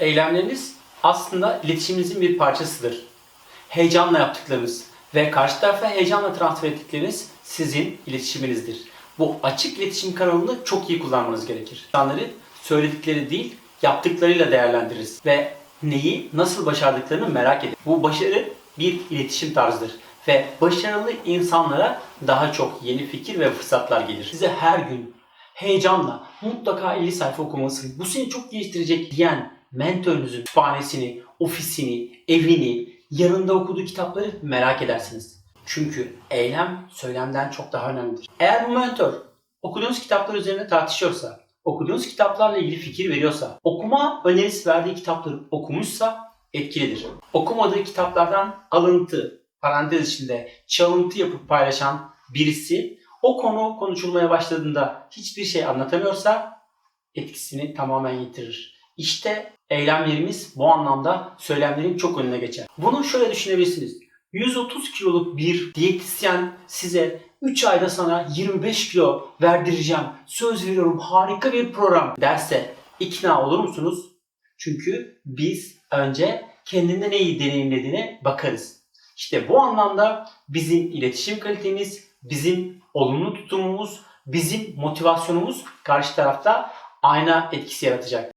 Eylemleriniz aslında iletişiminizin bir parçasıdır. Heyecanla yaptıklarınız ve karşı tarafa heyecanla transfer ettikleriniz sizin iletişiminizdir. Bu açık iletişim kanalını çok iyi kullanmanız gerekir. İnsanları söyledikleri değil, yaptıklarıyla değerlendiririz ve neyi nasıl başardıklarını merak edin. Bu başarı bir iletişim tarzıdır ve başarılı insanlara daha çok yeni fikir ve fırsatlar gelir. Size her gün heyecanla mutlaka 50 sayfa okumalısın. Bu seni çok geliştirecek diyen mentörünüzün kütüphanesini, ofisini, evini, yanında okuduğu kitapları merak edersiniz. Çünkü eylem söylemden çok daha önemlidir. Eğer bu mentor okuduğunuz kitaplar üzerine tartışıyorsa, okuduğunuz kitaplarla ilgili fikir veriyorsa, okuma önerisi verdiği kitapları okumuşsa etkilidir. Okumadığı kitaplardan alıntı, parantez içinde çalıntı yapıp paylaşan birisi o konu konuşulmaya başladığında hiçbir şey anlatamıyorsa etkisini tamamen yitirir. İşte eylemlerimiz bu anlamda söylemlerin çok önüne geçer. Bunu şöyle düşünebilirsiniz. 130 kiloluk bir diyetisyen size 3 ayda sana 25 kilo verdireceğim, söz veriyorum harika bir program derse ikna olur musunuz? Çünkü biz önce kendinde neyi deneyimlediğine bakarız. İşte bu anlamda bizim iletişim kalitemiz, bizim olumlu tutumumuz, bizim motivasyonumuz karşı tarafta ayna etkisi yaratacak.